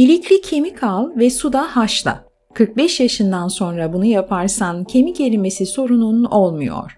İlikli kemik al ve suda haşla. 45 yaşından sonra bunu yaparsan kemik erimesi sorunun olmuyor.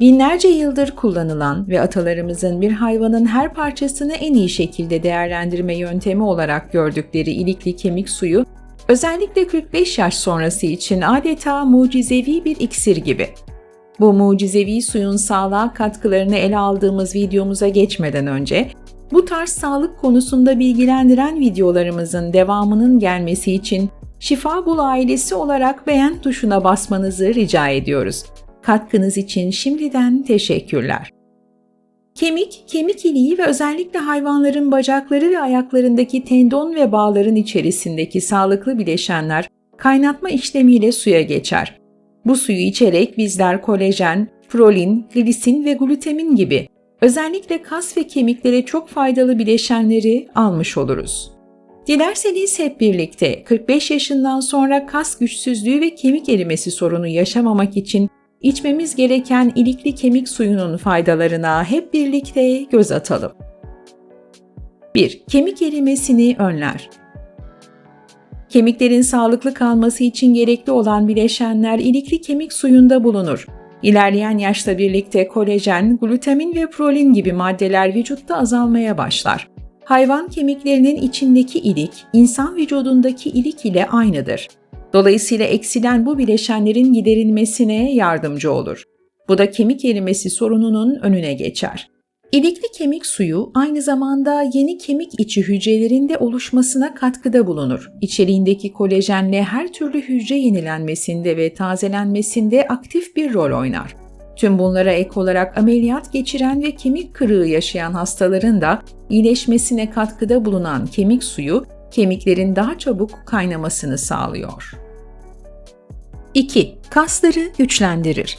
Binlerce yıldır kullanılan ve atalarımızın bir hayvanın her parçasını en iyi şekilde değerlendirme yöntemi olarak gördükleri ilikli kemik suyu, özellikle 45 yaş sonrası için adeta mucizevi bir iksir gibi. Bu mucizevi suyun sağlığa katkılarını ele aldığımız videomuza geçmeden önce, bu tarz sağlık konusunda bilgilendiren videolarımızın devamının gelmesi için Şifa Bul ailesi olarak beğen tuşuna basmanızı rica ediyoruz. Katkınız için şimdiden teşekkürler. Kemik, kemik iliği ve özellikle hayvanların bacakları ve ayaklarındaki tendon ve bağların içerisindeki sağlıklı bileşenler kaynatma işlemiyle suya geçer. Bu suyu içerek bizler kolajen, prolin, glisin ve glutamin gibi özellikle kas ve kemiklere çok faydalı bileşenleri almış oluruz. Dilerseniz hep birlikte 45 yaşından sonra kas güçsüzlüğü ve kemik erimesi sorunu yaşamamak için içmemiz gereken ilikli kemik suyunun faydalarına hep birlikte göz atalım. 1. Kemik erimesini önler. Kemiklerin sağlıklı kalması için gerekli olan bileşenler ilikli kemik suyunda bulunur. İlerleyen yaşla birlikte kolajen, glutamin ve prolin gibi maddeler vücutta azalmaya başlar. Hayvan kemiklerinin içindeki ilik, insan vücudundaki ilik ile aynıdır. Dolayısıyla eksilen bu bileşenlerin giderilmesine yardımcı olur. Bu da kemik erimesi sorununun önüne geçer. İlikli kemik suyu aynı zamanda yeni kemik içi hücrelerin de oluşmasına katkıda bulunur. İçeriğindeki kolajenle her türlü hücre yenilenmesinde ve tazelenmesinde aktif bir rol oynar. Tüm bunlara ek olarak ameliyat geçiren ve kemik kırığı yaşayan hastaların da iyileşmesine katkıda bulunan kemik suyu kemiklerin daha çabuk kaynamasını sağlıyor. 2. Kasları güçlendirir.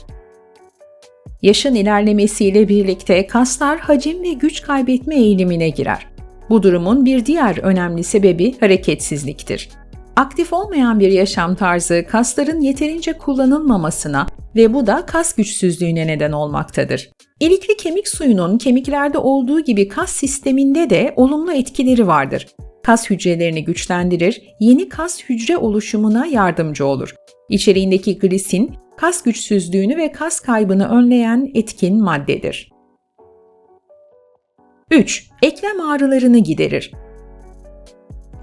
Yaşın ilerlemesiyle birlikte kaslar hacim ve güç kaybetme eğilimine girer. Bu durumun bir diğer önemli sebebi hareketsizliktir. Aktif olmayan bir yaşam tarzı kasların yeterince kullanılmamasına ve bu da kas güçsüzlüğüne neden olmaktadır. İlikli kemik suyunun kemiklerde olduğu gibi kas sisteminde de olumlu etkileri vardır. Kas hücrelerini güçlendirir, yeni kas hücre oluşumuna yardımcı olur. İçeriğindeki glisin, kas güçsüzlüğünü ve kas kaybını önleyen etkin maddedir. 3. Eklem ağrılarını giderir.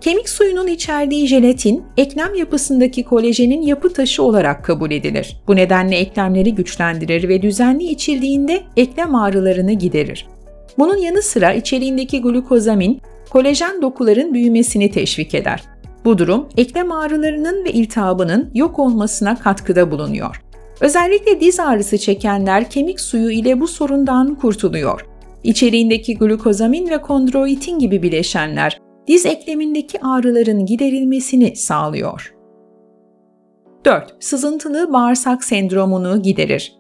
Kemik suyunun içerdiği jelatin, eklem yapısındaki kolajenin yapı taşı olarak kabul edilir. Bu nedenle eklemleri güçlendirir ve düzenli içildiğinde eklem ağrılarını giderir. Bunun yanı sıra içeriğindeki glukozamin, kolajen dokuların büyümesini teşvik eder. Bu durum eklem ağrılarının ve iltihabının yok olmasına katkıda bulunuyor. Özellikle diz ağrısı çekenler kemik suyu ile bu sorundan kurtuluyor. İçeriğindeki glukozamin ve kondroitin gibi bileşenler diz eklemindeki ağrıların giderilmesini sağlıyor. 4. Sızıntılı bağırsak sendromunu giderir.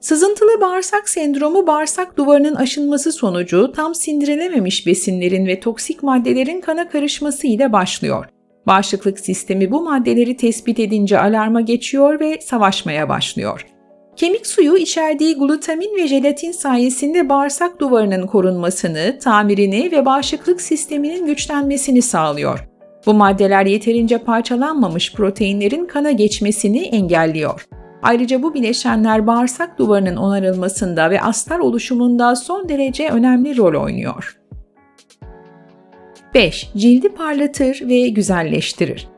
Sızıntılı bağırsak sendromu bağırsak duvarının aşınması sonucu tam sindirilememiş besinlerin ve toksik maddelerin kana karışması ile başlıyor. Bağışıklık sistemi bu maddeleri tespit edince alarma geçiyor ve savaşmaya başlıyor. Kemik suyu içerdiği glutamin ve jelatin sayesinde bağırsak duvarının korunmasını, tamirini ve bağışıklık sisteminin güçlenmesini sağlıyor. Bu maddeler yeterince parçalanmamış proteinlerin kana geçmesini engelliyor. Ayrıca bu bileşenler bağırsak duvarının onarılmasında ve astar oluşumunda son derece önemli rol oynuyor. 5. Cildi parlatır ve güzelleştirir.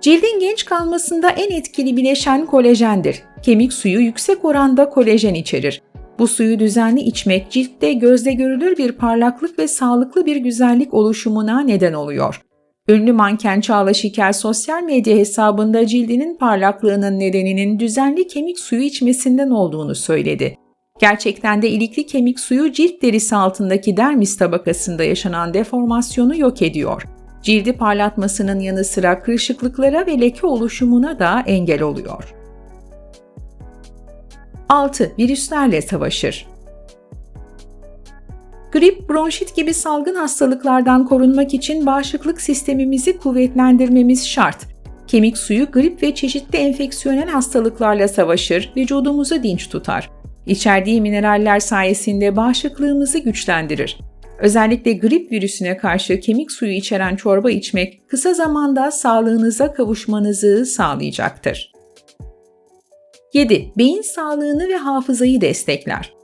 Cildin genç kalmasında en etkili bileşen kolajendir. Kemik suyu yüksek oranda kolajen içerir. Bu suyu düzenli içmek ciltte gözle görülür bir parlaklık ve sağlıklı bir güzellik oluşumuna neden oluyor. Ünlü manken Çağla Şiker sosyal medya hesabında cildinin parlaklığının nedeninin düzenli kemik suyu içmesinden olduğunu söyledi. Gerçekten de ilikli kemik suyu cilt derisi altındaki dermis tabakasında yaşanan deformasyonu yok ediyor. Cildi parlatmasının yanı sıra kırışıklıklara ve leke oluşumuna da engel oluyor. 6. Virüslerle savaşır. Grip, bronşit gibi salgın hastalıklardan korunmak için bağışıklık sistemimizi kuvvetlendirmemiz şart. Kemik suyu grip ve çeşitli enfeksiyonel hastalıklarla savaşır, vücudumuzu dinç tutar. İçerdiği mineraller sayesinde bağışıklığımızı güçlendirir. Özellikle grip virüsüne karşı kemik suyu içeren çorba içmek kısa zamanda sağlığınıza kavuşmanızı sağlayacaktır. 7. Beyin sağlığını ve hafızayı destekler.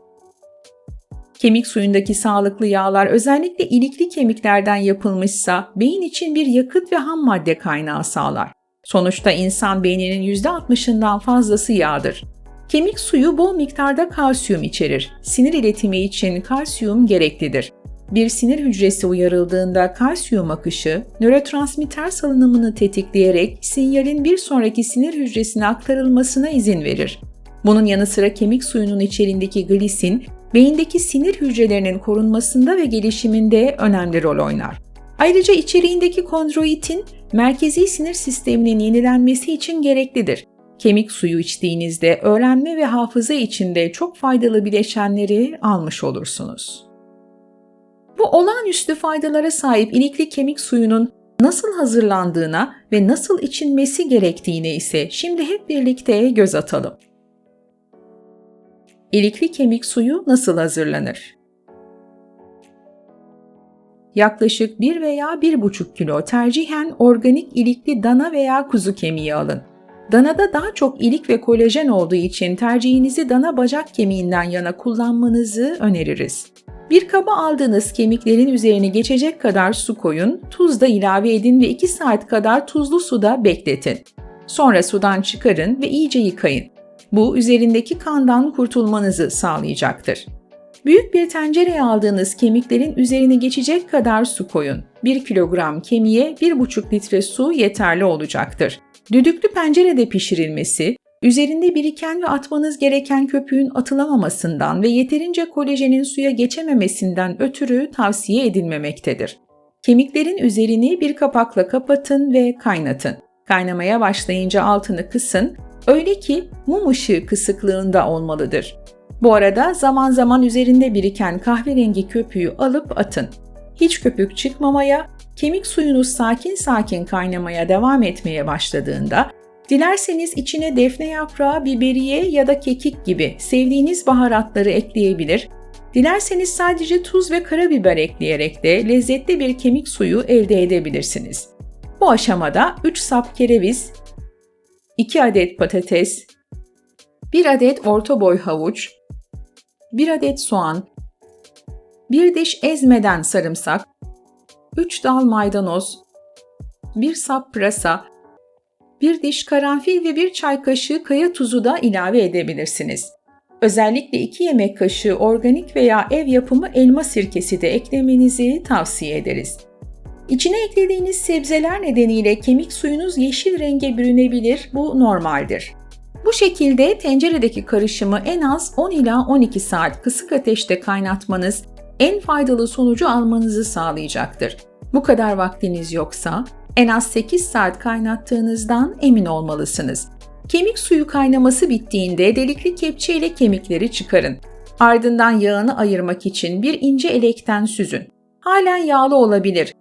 Kemik suyundaki sağlıklı yağlar özellikle ilikli kemiklerden yapılmışsa beyin için bir yakıt ve ham madde kaynağı sağlar. Sonuçta insan beyninin %60'ından fazlası yağdır. Kemik suyu bol miktarda kalsiyum içerir. Sinir iletimi için kalsiyum gereklidir. Bir sinir hücresi uyarıldığında kalsiyum akışı, nörotransmitter salınımını tetikleyerek sinyalin bir sonraki sinir hücresine aktarılmasına izin verir. Bunun yanı sıra kemik suyunun içerindeki glisin, beyindeki sinir hücrelerinin korunmasında ve gelişiminde önemli rol oynar. Ayrıca içeriğindeki kondroitin merkezi sinir sisteminin yenilenmesi için gereklidir. Kemik suyu içtiğinizde öğrenme ve hafıza için de çok faydalı bileşenleri almış olursunuz. Bu olağanüstü faydalara sahip ilikli kemik suyunun nasıl hazırlandığına ve nasıl içilmesi gerektiğine ise şimdi hep birlikte göz atalım. İlikli kemik suyu nasıl hazırlanır? Yaklaşık 1 veya 1,5 kilo tercihen organik ilikli dana veya kuzu kemiği alın. Danada daha çok ilik ve kolajen olduğu için tercihinizi dana bacak kemiğinden yana kullanmanızı öneririz. Bir kaba aldığınız kemiklerin üzerine geçecek kadar su koyun, tuz da ilave edin ve 2 saat kadar tuzlu suda bekletin. Sonra sudan çıkarın ve iyice yıkayın. Bu üzerindeki kandan kurtulmanızı sağlayacaktır. Büyük bir tencereye aldığınız kemiklerin üzerine geçecek kadar su koyun. 1 kilogram kemiğe 1,5 litre su yeterli olacaktır. Düdüklü pencerede pişirilmesi, üzerinde biriken ve atmanız gereken köpüğün atılamamasından ve yeterince kolajenin suya geçememesinden ötürü tavsiye edilmemektedir. Kemiklerin üzerini bir kapakla kapatın ve kaynatın. Kaynamaya başlayınca altını kısın, öyle ki mum ışığı kısıklığında olmalıdır. Bu arada zaman zaman üzerinde biriken kahverengi köpüğü alıp atın. Hiç köpük çıkmamaya, kemik suyunuz sakin sakin kaynamaya devam etmeye başladığında Dilerseniz içine defne yaprağı, biberiye ya da kekik gibi sevdiğiniz baharatları ekleyebilir. Dilerseniz sadece tuz ve karabiber ekleyerek de lezzetli bir kemik suyu elde edebilirsiniz. Bu aşamada 3 sap kereviz, 2 adet patates, 1 adet orta boy havuç, 1 adet soğan, 1 diş ezmeden sarımsak, 3 dal maydanoz, 1 sap pırasa, bir diş karanfil ve bir çay kaşığı kaya tuzu da ilave edebilirsiniz. Özellikle 2 yemek kaşığı organik veya ev yapımı elma sirkesi de eklemenizi tavsiye ederiz. İçine eklediğiniz sebzeler nedeniyle kemik suyunuz yeşil renge bürünebilir, bu normaldir. Bu şekilde tenceredeki karışımı en az 10 ila 12 saat kısık ateşte kaynatmanız en faydalı sonucu almanızı sağlayacaktır. Bu kadar vaktiniz yoksa en az 8 saat kaynattığınızdan emin olmalısınız. Kemik suyu kaynaması bittiğinde delikli kepçe ile kemikleri çıkarın. Ardından yağını ayırmak için bir ince elekten süzün. Halen yağlı olabilir.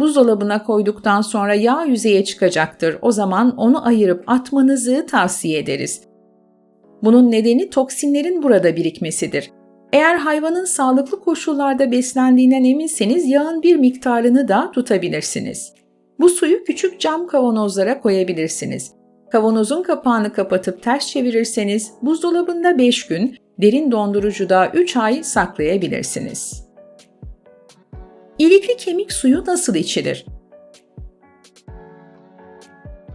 Buzdolabına koyduktan sonra yağ yüzeye çıkacaktır. O zaman onu ayırıp atmanızı tavsiye ederiz. Bunun nedeni toksinlerin burada birikmesidir. Eğer hayvanın sağlıklı koşullarda beslendiğinden eminseniz yağın bir miktarını da tutabilirsiniz. Bu suyu küçük cam kavanozlara koyabilirsiniz. Kavanozun kapağını kapatıp ters çevirirseniz buzdolabında 5 gün, derin dondurucuda 3 ay saklayabilirsiniz. İlikli kemik suyu nasıl içilir?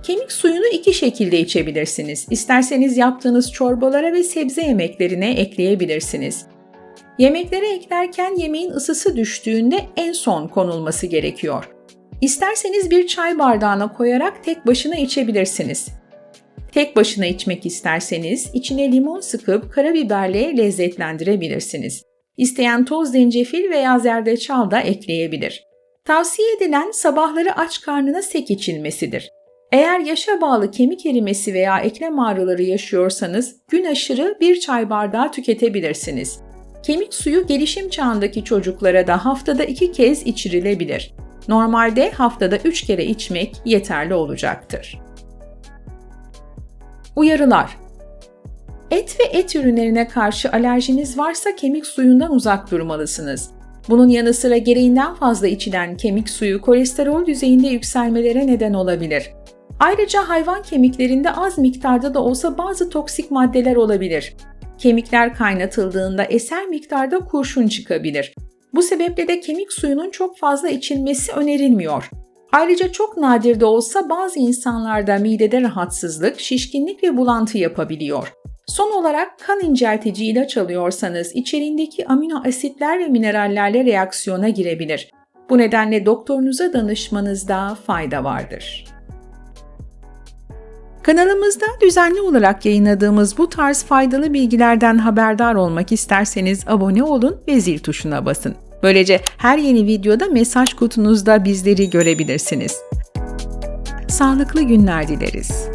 Kemik suyunu iki şekilde içebilirsiniz. İsterseniz yaptığınız çorbalara ve sebze yemeklerine ekleyebilirsiniz. Yemeklere eklerken yemeğin ısısı düştüğünde en son konulması gerekiyor. İsterseniz bir çay bardağına koyarak tek başına içebilirsiniz. Tek başına içmek isterseniz içine limon sıkıp karabiberle lezzetlendirebilirsiniz. İsteyen toz zencefil veya zerdeçal da ekleyebilir. Tavsiye edilen sabahları aç karnına sek içilmesidir. Eğer yaşa bağlı kemik erimesi veya eklem ağrıları yaşıyorsanız gün aşırı bir çay bardağı tüketebilirsiniz. Kemik suyu gelişim çağındaki çocuklara da haftada iki kez içirilebilir. Normalde haftada 3 kere içmek yeterli olacaktır. Uyarılar Et ve et ürünlerine karşı alerjiniz varsa kemik suyundan uzak durmalısınız. Bunun yanı sıra gereğinden fazla içilen kemik suyu kolesterol düzeyinde yükselmelere neden olabilir. Ayrıca hayvan kemiklerinde az miktarda da olsa bazı toksik maddeler olabilir. Kemikler kaynatıldığında eser miktarda kurşun çıkabilir. Bu sebeple de kemik suyunun çok fazla içilmesi önerilmiyor. Ayrıca çok nadir de olsa bazı insanlarda midede rahatsızlık, şişkinlik ve bulantı yapabiliyor. Son olarak kan inceltici ilaç alıyorsanız içeriğindeki amino asitler ve minerallerle reaksiyona girebilir. Bu nedenle doktorunuza danışmanızda fayda vardır. Kanalımızda düzenli olarak yayınladığımız bu tarz faydalı bilgilerden haberdar olmak isterseniz abone olun ve zil tuşuna basın. Böylece her yeni videoda mesaj kutunuzda bizleri görebilirsiniz. Sağlıklı günler dileriz.